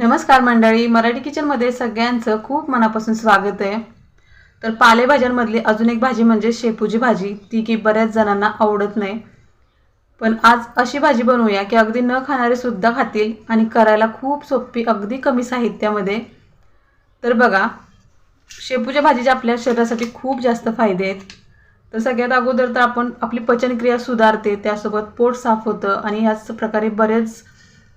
नमस्कार मंडळी मराठी किचनमध्ये सगळ्यांचं खूप मनापासून स्वागत आहे. तर पालेभाज्यांमधली अजून एक भाजी म्हणजे शेपूची भाजी ती की बऱ्याच जणांना आवडत नाही. पण आज अशी भाजी बनवूया की अगदी न खाणारे सुद्धा खातील आणि करायला खूप सोपी अगदी कमी साहित्यामध्ये. तर बघा शेपूच्या भाजीचे आपल्या शरीरासाठी खूप जास्त फायदे आहेत. तर सगळ्यात अगोदर तर आपण आपली पचनक्रिया सुधारते त्यासोबत पोट साफ होतं आणि याच प्रकारे बरेच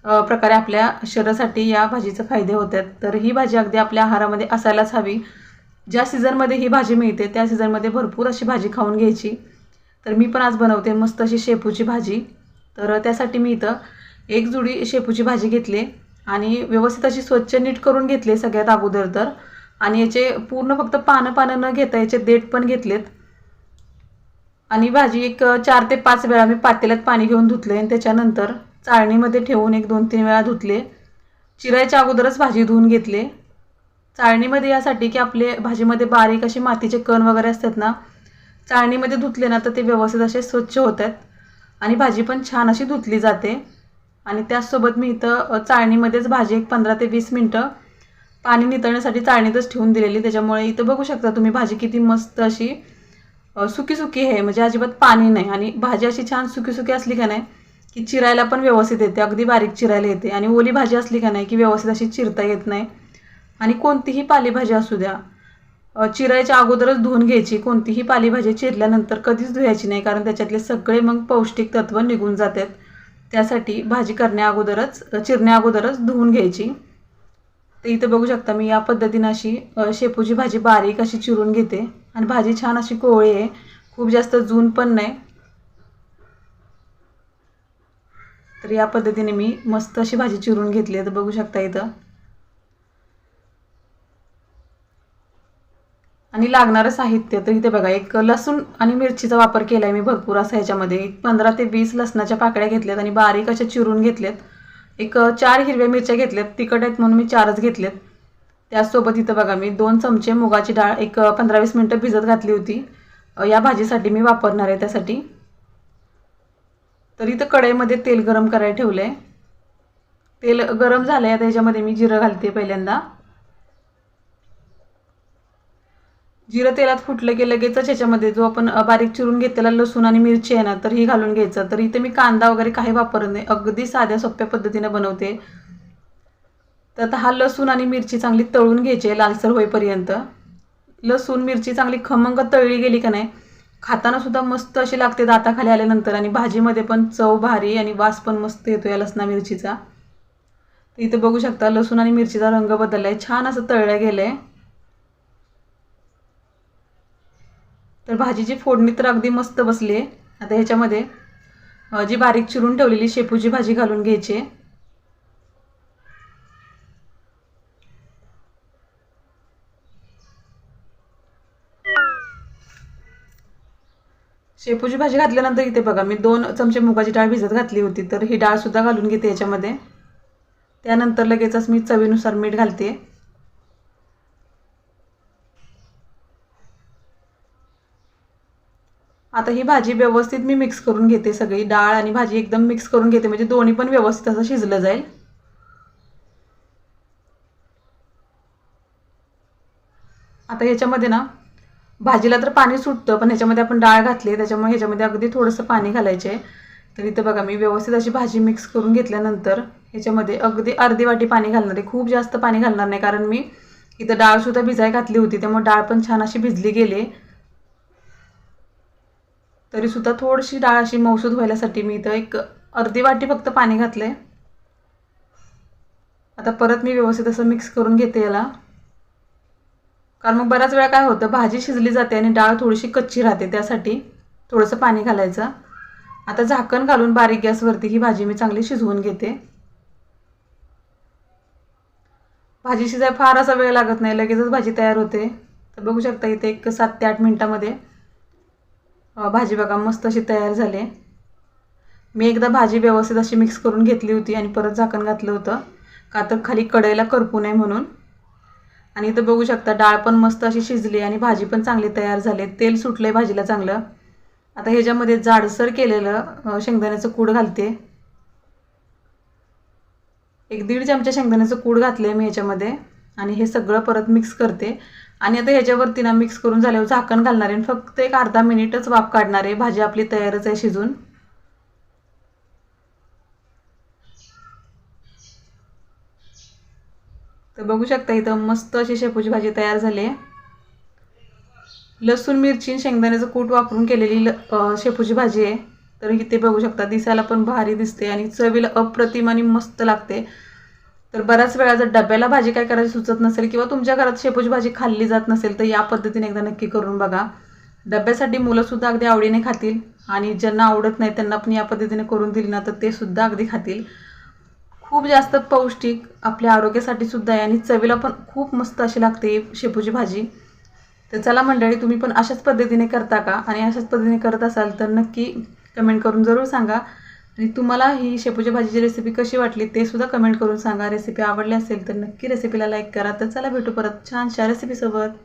प्रकारे आपल्या शरीरासाठी या भाजीचे फायदे होतात. तर ही भाजी अगदी आपल्या आहारामध्ये असायलाच हवी. ज्या सीझनमध्ये ही भाजी मिळते त्या सीझनमध्ये भरपूर अशी भाजी खाऊन घ्यायची. तर मी पण आज बनवते मस्त अशी शेपूची भाजी. तर त्यासाठी मी इथं एक जुडी शेपूची भाजी घेतली आणि व्यवस्थित अशी स्वच्छ नीट करून घेतली सगळ्यात अगोदर तर. आणि याचे पूर्ण फक्त पानं पानं न घेता याचे देठ पण घेतलेत. आणि भाजी एक चार ते पाच वेळा मी पातेल्यात पाणी घेऊन धुतले आणि त्याच्यानंतर चाळणीमध्ये ठेवून एक दोन तीन वेळा धुतले. चिरायच्या अगोदरच भाजी धुवून घेतले. चाळणीमध्ये यासाठी की आपले भाजीमध्ये बारीक असे मातीचे कण वगैरे असतात ना चाळणीमध्ये धुतले ना तर ते व्यवस्थित असे स्वच्छ होतात आणि भाजी पण छान अशी धुतली जाते. आणि त्याचसोबत मी इथं चाळणीमध्येच भाजी एक पंधरा ते वीस मिनटं पाणी नितळण्यासाठी चाळणीतच ठेवून दिलेली. त्याच्यामुळे इथं बघू शकता तुम्ही भाजी किती मस्त अशी सुकी सुकी आहे. म्हणजे अजिबात पाणी नाही. आणि भाजी अशी छान सुकी सुकी असली का नाही की चिरायला पण व्यवस्थित येते अगदी बारीक चिरायला येते. आणि ओली भाजी असली का नाही की व्यवस्थित अशी चिरता येत नाही. आणि कोणतीही पालेभाजी असू द्या चिरायच्या अगोदरच धुवून घ्यायची. कोणतीही पालेभाजी चिरल्यानंतर कधीच धुवायची नाही कारण त्याच्यातले सगळे मग पौष्टिक तत्व निघून जातात. त्यासाठी भाजी करण्या अगोदरच चिरण्या अगोदरच धुवून घ्यायची. तर इथं बघू शकता मी या पद्धतीनं अशी शेपूची भाजी बारीक अशी चिरून घेते. आणि भाजी छान अशी कोवळी आहे. खूप जास्त जून पण नाही. तर या पद्धतीने मी मस्त अशी भाजी चिरून घेतली आहे. तर बघू शकता इथं. आणि लागणारं साहित्य तर इथे बघा एक लसूण आणि मिरचीचा वापर केला आहे मी भरपूर असा ह्याच्यामध्ये. एक पंधरा ते वीस लसणाच्या पाकळ्या घेतल्यात आणि बारीक अशा चिरून घेतल्यात. एक चार हिरव्या मिरच्या घेतल्यात. तिखट आहेत म्हणून मी चारच घेतल्यात. त्याचसोबत इथं बघा मी दोन चमचे मुगाची डाळ एक पंधरा वीस मिनटं भिजत घातली होती. या भाजीसाठी मी वापरणार आहे त्यासाठी. तर इथं कढईमध्ये तेल गरम करायला ठेवलं आहे तेल गरम झालं आहे आता ह्याच्यामध्ये मी जिरं घालते पहिल्यांदा. जिरं तेलात फुटलं की लगेचच ह्याच्यामध्ये जो आपण बारीक चिरून घेतलेला लसूण आणि मिरची आहे ना तर ही घालून घ्यायचं. तर इथे मी कांदा वगैरे काही वापरत नाही अगदी साध्या सोप्या पद्धतीने बनवते. तर आता हा लसूण आणि मिरची चांगली तळून घ्यायची आहे लालसर होईपर्यंत. लसूण मिरची चांगली खमंग तळली गेली का नाही खाताना सुद्धा मस्त अशी लागते दाताखाली आल्यानंतर. आणि भाजीमध्ये पण चव भारी आणि वास पण मस्त येतो या लसणा मिरचीचा. तर इथं बघू शकता लसूण आणि मिरचीचा रंग बदलला आहे छान असं तळलं गेलं आहे तर भाजीची फोडणी तर अगदी मस्त बसली आहे आता ह्याच्यामध्ये जी बारीक चिरून ठेवलेली शेपूची भाजी घालून घ्यायची आहे. शेपूची भाजी घातल्यानंतर इथे बघा मी दोन चमचे मुगाची डाळ भिजत घातली होती तर ही डाळसुद्धा घालून घेते याच्यामध्ये. त्यानंतर लगेचच मी चवीनुसार मीठ घालते. आता ही भाजी व्यवस्थित मी मिक्स करून घेते सगळी डाळ आणि भाजी एकदम मिक्स करून घेते म्हणजे दोन्ही पण व्यवस्थित असं शिजलं जाईल. आता याच्यामध्ये ना भाजीला तर पाणी सुटतं पण ह्याच्यामध्ये आपण डाळ घातली त्याच्यामुळे ह्याच्यामध्ये अगदी थोडंसं पाणी घालायचे. आहे तर इथं बघा मी व्यवस्थित अशी भाजी मिक्स करून घेतल्यानंतर ह्याच्यामध्ये अगदी अर्धी वाटी पाणी घालणार आहे. खूप जास्त पाणी घालणार नाही कारण मी इथं डाळसुद्धा भिजाय घातली होती त्यामुळे डाळ पण छान अशी भिजली गेली. तरीसुद्धा थोडीशी डाळ अशी मौसूद व्हायलासाठी मी इथं एक अर्धी वाटी फक्त पाणी घातलं आहे आता परत मी व्यवस्थित असं मिक्स करून घेते याला. कारण मग बऱ्याच वेळा काय होतं भाजी शिजली जाते आणि डाळ थोडीशी कच्ची राहते त्यासाठी थोडंसं पाणी घालायचं. आता झाकण घालून बारीक गॅसवरती ही भाजी मी चांगली शिजवून घेते. भाजी शिजाय फार असा वेळ लागत नाही लगेचच भाजी तयार होते. तर बघू शकता इथे एक सात ते आठ मिनटामध्ये भाजी बघा मस्त अशी तयार झाली. मी एकदा भाजी व्यवस्थित अशी मिक्स करून घेतली होती आणि परत झाकण घातलं होतं. का तर खाली कढईला करपू नये म्हणून. आणि इथं बघू शकता डाळ पण मस्त अशी शिजली आणि भाजी पण चांगली तयार झाली. तेल सुटलं आहे भाजीला चांगलं. आता ह्याच्यामध्ये जाडसर केलेलं शेंगदाण्याचं कूड घालते. एक दीड चमचा शेंगदाण्याचं कूड घातलं आहे मी ह्याच्यामध्ये आणि हे सगळं परत मिक्स करते. आणि आता ह्याच्यावरती ना मिक्स करून झाल्यावर झाकण घालणार आहे आणि फक्त एक अर्धा मिनिटच वाफ काढणार आहे. भाजी आपली तयारच आहे शिजून. तर बघू शकता इथं मस्त अशी शेपूची भाजी तयार झाली आहे. लसूण मिरची आणि शेंगदाण्याचं कूट वापरून केलेली ल शेपूची भाजी आहे. तर इथे बघू शकता दिसायला पण भारी दिसते आणि चवीला अप्रतिम आणि मस्त लागते. तर बऱ्याच वेळा जर डब्याला भाजी काय करायची सुचत नसेल किंवा तुमच्या घरात शेपूची भाजी खाल्ली जात नसेल तर या पद्धतीने एकदा नक्की करून बघा. डब्यासाठी मुलंसुद्धा अगदी आवडीने खातील आणि ज्यांना आवडत नाही त्यांना पण या पद्धतीने करून दिली ना तर ते सुद्धा अगदी खातील. खूप जास्त पौष्टिक आपल्या आरोग्यासाठी सुद्धा आहे आणि चवीला पण खूप मस्त अशी लागते शेपूची भाजी. तर चला मंडळी तुम्ही पण अशाच पद्धतीने करता का? आणि अशाच पद्धतीने करत असाल तर नक्की कमेंट करून जरूर सांगा. आणि तुम्हाला ही शेपूच्या भाजीची रेसिपी कशी वाटली ते सुद्धा कमेंट करून सांगा. रेसिपी आवडली असेल तर नक्की रेसिपीला लाईक करा. तर चला भेटू परत छानशा रेसिपीसोबत